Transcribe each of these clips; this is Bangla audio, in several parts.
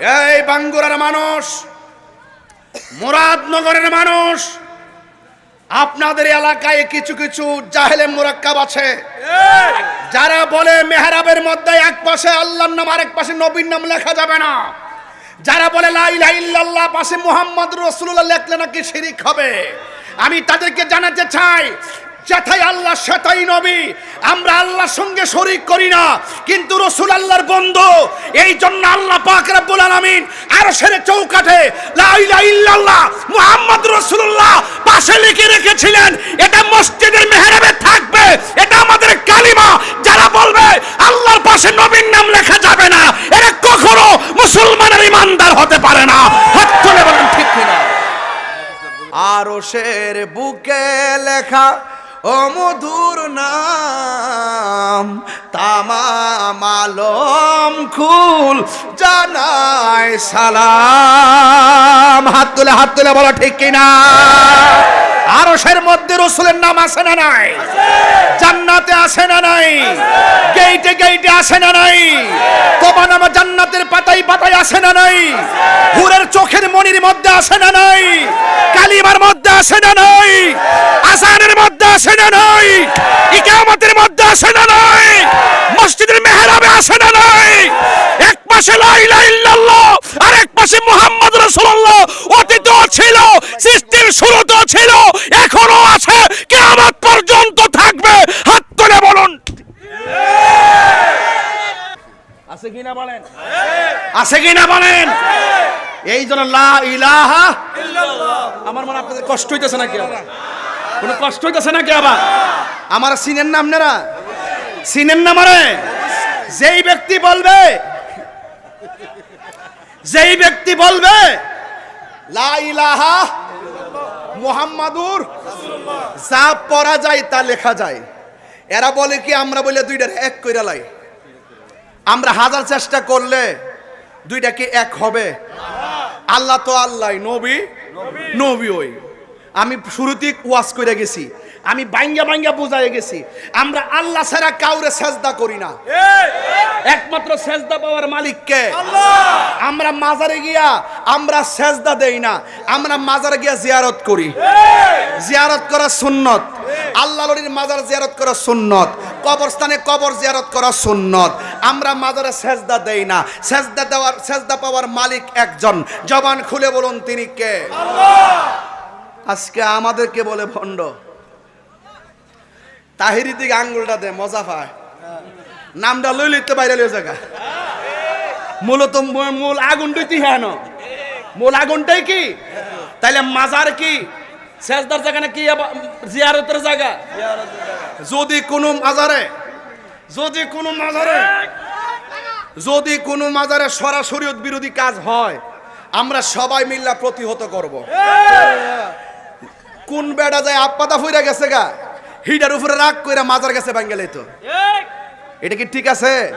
এই বাঙ্গুরার মানুষ, মুরাদনগরের মানুষ, আপনাদের এলাকায় কিছু কিছু জাহেলে মুরাক্কাব আছে। যারা বলে মেহরাবের মধ্যে এক পাশে আল্লাহর নাম, আরেক পাশে নবীর নাম লেখা যাবে না। যারা বলে লা ইলাহা ইল্লাল্লাহ, পাশে মুহাম্মদ রাসূলুল্লাহ লেখলে নাকি শিরিক হবে। আমি তাদেরকে জানাতে চাই যেথাই আল্লাহ সেটাই নবী। আমরা আল্লাহর সঙ্গে শরিক করি না। কিন্তু রসুল আল্লাহর বন্ধু। এই জন্য আল্লাহ পাক রাব্বুল আলামিন আর সেরে চৌকাঠে লা ইলাহা ইল্লাল্লাহ মুহাম্মদ রাসূলুল্লাহ পাশে লিখে রেখেছিলেন, এটা মসজিদের মেহরাবে থাকবে, এটা আমাদের কালিমা। যারা বলবে, আল্লাহর পাশে নবীর নাম লেখা যাবে না এটা কখনো মুসলমানের ইমানদার হতে পারে না। হাত তুলে বলেন ঠিক কিনা? আরশের বুকে লেখা ও মধুর নাম তামাম আলম খুল জানাই সালাম। হাত তুলে হাত তুলে বলো ঠিক কিনা? আরশের মধ্যে রসুলের নাম আছে না নাই? জান্নাতে আছে না নাই? গেইটে গেইটে আছে না নাই? তোমার নাম জান্নাতের পাতাই পাতাই আছে না নাই? হুরের চোখের মনির মধ্যে আছে না নাই? কালিমার মধ্যে আছে না নাই? আছে না নাই। ইকামতের মধ্যে আছে না নাই। মসজিদের মেহরাবে আছে না নাই। এক পাশে লা ইলাহা ইল্লাল্লাহ আর এক পাশে মুহাম্মদ রাসূলুল্লাহ অতীতও ছিল সৃষ্টির শুরুতেও ছিল এখনও আছে। কিয়ামত পর্যন্ত থাকবে। হাত তুলে বলুন। আছে কি না বলেন? আছে। কি না বলেন? এই জন্য লা ইলাহা ইল্লাল্লাহ। আমার মনে আপনাদের কষ্ট হইতেছে নাকি? কোনো কষ্ট হইতেছে নাকি আবার? আমার সিনের নাম নেরা? সিনের নাম আরে? যেই ব্যক্তি বলবে যেই ব্যক্তি বলবে লা ইলাহা মুহাম্মাদুর যা পড়া যায় তা লেখা যায়। এরা বলে কি আমরা বলে দুইটার এক কইরা লাই। আমরা হাজার চেষ্টা করলে দুইটা কি এক হবে? আল্লাহ তো আল্লাহ নবী নবী ওই। আমি শুরুতেই ওয়াজ করে গেছি। আমি বাঙ্গা বাঙ্গা বুঝাই গেছি। আমরা আল্লাহ ছাড়া কাউরে সেজদা করি না। একমাত্র সেজদা পাওয়ার মালিককে আমরা মাজারে গিয়া আমরা সেজদা দেই না। আমরা মাজারে গিয়া জিয়ারত করি। জিয়ারত করা সুন্নত। আল্লাহ নবীর মাজার জিয়ারত করা সুন্নত। কবরস্থানে কবর জিয়ারত করা সুন্নত। আমরা মাজারে সেজদা দেই না। সেজদা দেওয়ার সেজদা পাওয়ার মালিক একজন। জবান খুলে বলুন তিনি কে? আজকে আমাদেরকে বলে ভণ্ড। তাহিরি দিকে আঙ্গুলটা দে, মজা পায়। নামটা লই লিখতে বাইরে লই জায়গা মূলত মূল আগুনটাই হ্যাঁ মূল আগুনটাই কি? তাইলে মাজার কি? শেষদার জায়গা না কি জিয়ারতের জায়গা? যদি কোনো মাজারে যদি কোনো মাজারে যদি কোনো মাজারে সরাসরি বিরোধী কাজ হয়, আমরা সবাই মিল্লা প্রতিহত করব। কোন বেড়া যায় আপাতা ফুইরা গেছে গা? হিটার উপরে রাগ কইরা মাজার গেছে বাঙ্গালে তো। এটা কি ঠিক আছে?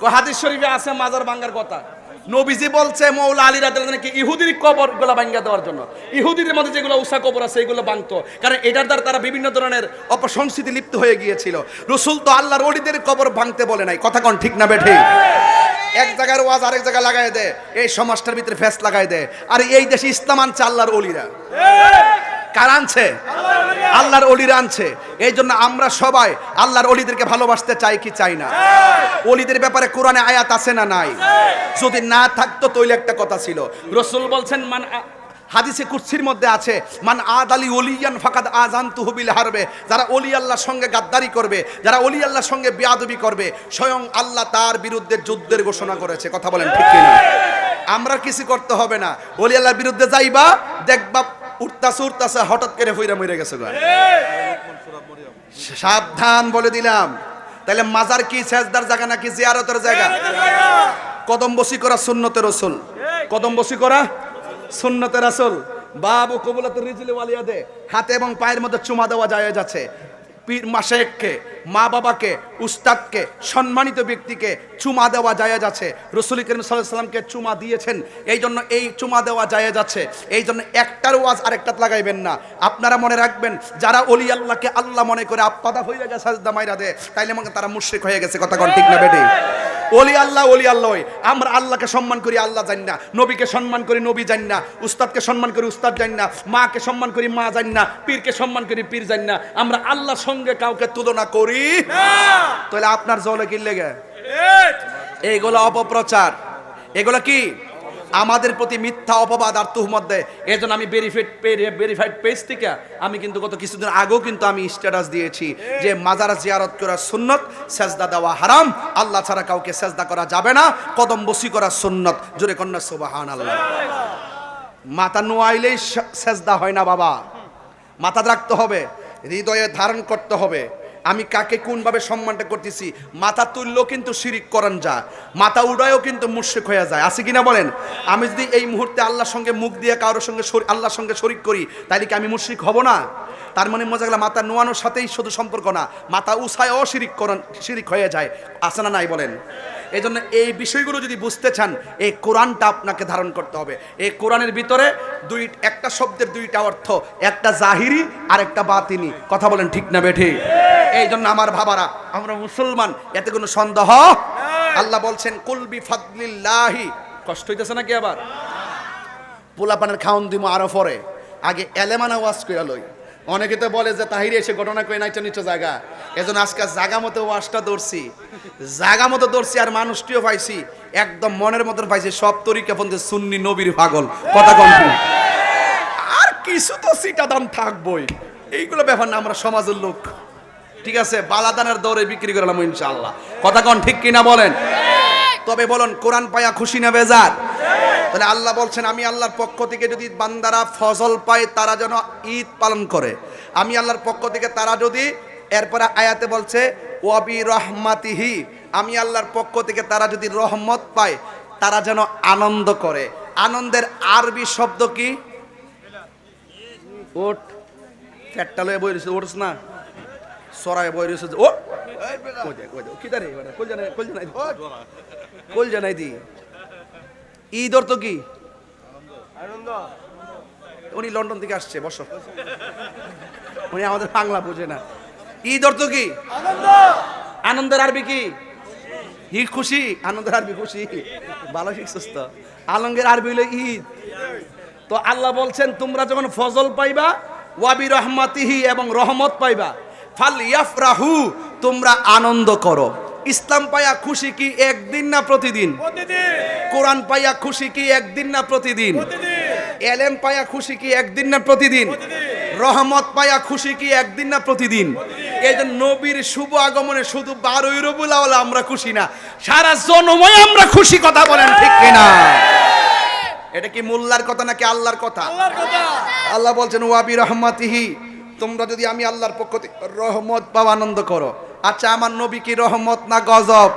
ক- হাদিস শরীফে আছে মাজার ভাঙ্গার কথা। নবীজি বলছে মৌলা আলী রাদিয়াল্লাহু আনহু কি ইহুদির কবরগুলা ভাঙ্গা দেওয়ার জন্য। ইহুদিদের মধ্যে যেগুলো উষা কবর আছে এগুলো ভাঙতো। কারণ এটার দ্বারা তারা বিভিন্ন ধরনের অপসংস্কৃতি লিপ্ত হয়ে গিয়েছিল। রসুল তো আল্লাহর ওলিদের কবর ভাঙতে বলে নাই। কথা কোন ঠিক না বেঠি এক জায়গার ওয়াজ আরেক জায়গায় লাগাই দেয়, এই সমাজটার ভিতরে ফেস লাগাই দেয়। আর এই দেশে ইসলাম আনছে আল্লাহর অলিরা। কার আনছে? আল্লাহর অলিরা আনছে। এই জন্য আমরা সবাই আল্লাহর অলিদেরকে ভালোবাসতে চাই কি চাই না। অলিদের ব্যাপারে কোরআনে আয়াত আছে না নাই? যদি না থাকতো তৈলে একটা কথা ছিল। রসুল বলছেন, মান হাদিসে কুৎসির মধ্যে আছে, মান আদ আলী অলিয়ান ফাকাদ আজান তুহবিল হারবে। যারা অলি আল্লাহর সঙ্গে গাদ্দারি করবে, যারা অলি আল্লাহর সঙ্গে বেয়াদবি করবে, স্বয়ং আল্লাহ তার বিরুদ্ধে যুদ্ধের ঘোষণা করেছে। কথা বলেন ঠিক কিনা? আমরা কিছু করতে হবে না। অলি আল্লাহর বিরুদ্ধে যাইবা, দেখবা উঠতাছে উঠতাছে, হঠাৎ করে হইরা মরে গেছে সাবধান বলে দিলাম। তাহলে মাজার কি, সেজদার জায়গা নাকি জিয়ারতের জায়গা? কদম বসি করা সুন্নতের রসুল। কদম বসি করা সুন্নতের রাসূল। বাবু কবুলাতুর রিজলি ওয়ালিয়াদে হাতে এবং পায়ের মধ্যে চুমা দেওয়া যায় যাচ্ছে। পীর মাশেককে মা বাবাকে, উস্তাদকে, সম্মানিত ব্যক্তিকে চুমা দেওয়া যায় যাচ্ছে। রসুল করিম সাল্লামকে চুমা দিয়েছেন। এই জন্য এই চুমা দেওয়া যায় যাচ্ছে। এই জন্য একটার ওয়াজ আরেকটা লাগাইবেন না। আপনারা মনে রাখবেন, যারা অলি আল্লাহকে আল্লাহ মনে করে আপ্পাদা হয়ে গেছে, সাজদা মাইরা দে তাইলে মনে তারা মুশরিক হয়ে গেছে। কথা ঠিক না বেটি? ওলি আল্লাহ ওলি আল্লাহ। আমরা আল্লাহকে সম্মান করি আল্লাহ জানি না। নবীকে সম্মান করি নবী জানি না। উস্তাদকে সম্মান করি উস্তাদ জানি না। মাকে সম্মান করি মা জানি না। পীরকে সম্মান করি পীর জানি না। আমরা আল্লাহর সঙ্গে কাউকে তুলনা করি। তাহলে আপনার জলে কি লেগে? এইগুলো অপপ্রচার। এগুলো কি? আমাদের প্রতি মিথ্যা অপবাদ আর তুহমত দেয়। জন্য আমি ভেরিফাইড ভেরিফাইড পেজ থেকে আমি কিন্তু গত কিছুদিন আগেও কিন্তু আমি স্ট্যাটাস দিয়েছি যে মাজার জিয়ারত করা সুন্নত, সেজদা দেওয়া হারাম। আল্লাহ ছাড়া কাউকে সেজদা করা যাবে না কদম বসি করা সুন্নত। জোরে কন্যা সুবাহান আল্লাহ মাথা নোয়াইলেই সেজদা হয় না বাবা। মাথা রাখতে হবে, হৃদয়ে ধারণ করতে হবে। আমি কাকে কোনভাবে সম্মানটা করতেছি? মাথা তুললেও কিন্তু শিরিক করান যা মাথা উড়ায়ও কিন্তু মুর্শিক হয়ে যায়। আছে কিনা বলেন? আমি যদি এই মুহূর্তে আল্লাহর সঙ্গে মুখ দিয়ে কারোর সঙ্গে আল্লাহর সঙ্গে শরিক করি তাইলে কি আমি মুর্শিক হব না? তার মানে মজা গেল মাথা নোয়ানোর সাথেই শুধু সম্পর্ক না মাথা উষায়ও শিরিক করান, শিরিক হয়ে যায়। আছে না নাই বলেন? এই জন্য এই বিষয়গুলো যদি বুঝতে চান, এই কোরআনটা আপনাকে ধারণ করতে হবে। এই কোরআনের ভিতরে দুই, একটা শব্দের দুইটা অর্থ, একটা জাহিরি আর একটা বাতিনি। কথা বলেন ঠিক না বেঠে? এই জন্য আমার ভাবারা, আমরা মুসলমান, এতে কোনো সন্দেহ? আল্লাহ বলছেন কুলবি ফাদলিল্লাহি কষ্ট হইতেছে নাকি আবার? পোলাপানের খাউন দিমু আরও পরে। আগে এলেমানা ওয়াজ কইরা লই। অনেকে তো বলে যে তাহিরি এসে ঘটনা কই নাইচা নিচে জায়গা। এজন্য আজকে জাগা মতো ওয়াজটা ধরছি। জাগা মতো ধরছি আর মানুষটিও পাইছি একদম মনের মতন পাইছি সব তরিকা পন্থে সুন্নি নবীর পাগল। কথা কম। আর কিছু তো সিটা দাম থাকবই। এইগুলো ব্যাপার না আমরা সমাজের লোক। ঠিক আছে বালাদানের দৌড়ে বিক্রি করলাম ইনশাআল্লাহ। কথা কন ঠিক কিনা বলেন? তবে বলুন কোরআন পায়া খুশি না বেজার? তাহলে আল্লাহ বলছেন আমি আল্লাহর পক্ষ থেকে যদি বান্দারা ফজল পায় তারা যেন ঈদ পালন করে। আমি আল্লাহর পক্ষ থেকে তারা যদি এরপরে আয়াতে বলছে ওয়াবি রহমাতিহি আমি আল্লাহর পক্ষ থেকে তারা যদি রহমত পায় তারা যেন আনন্দ করে। আনন্দের আরবি শব্দ কি? ওট। ফ্যাটটা লয়ে বই রয়েছে ওটস না। বই রয়েছে ও কই দে, কই দে, কি দাঁড়িয়ে কই জানাই কই জানাই কই জানাই দি? ঈদ অর্থ কি? উনি লন্ডন থেকে আসছে বসো। উনি আমাদের বাংলা বোঝে না। ঈদ অর্থ কি? আনন্দের আরবি কি? হি খুশি আনন্দের আরবি খুশি। ভালো শিখছিস তো। আলঙ্গের আরবি হলো ঈদ। তো আল্লাহ বলছেন তোমরা যখন ফজল পাইবা ওয়াবি রহমাতিহি এবং রহমত পাইবা ফাল ইয়াফরাহু তোমরা আনন্দ করো। ইসলাম পাইয়া খুশি কি একদিন না প্রতিদিন? কোরআন পাইয়া খুশি কি একদিন না প্রতিদিন? এলেম পাইয়া খুশি কি একদিন না প্রতিদিন? রহমত পাইয়া খুশি কি একদিন না প্রতিদিন? এই যে নবীর শুভ আগমনে শুধু বারোই রবুল আউয়াল আমরা খুশি না সারা জনময় আমরা খুশি কথা বলেন ঠিক কিনা? এটা কি মোল্লার কথা নাকি আল্লাহর কথা। আল্লাহ বলছেন ওয়াবি রহমাতিহি। তোমরা যদি আমি আল্লাহর পক্ষ থেকে রহমত পাও আনন্দ করো। আচ্ছা আমার নবী কি রহমত না গজব?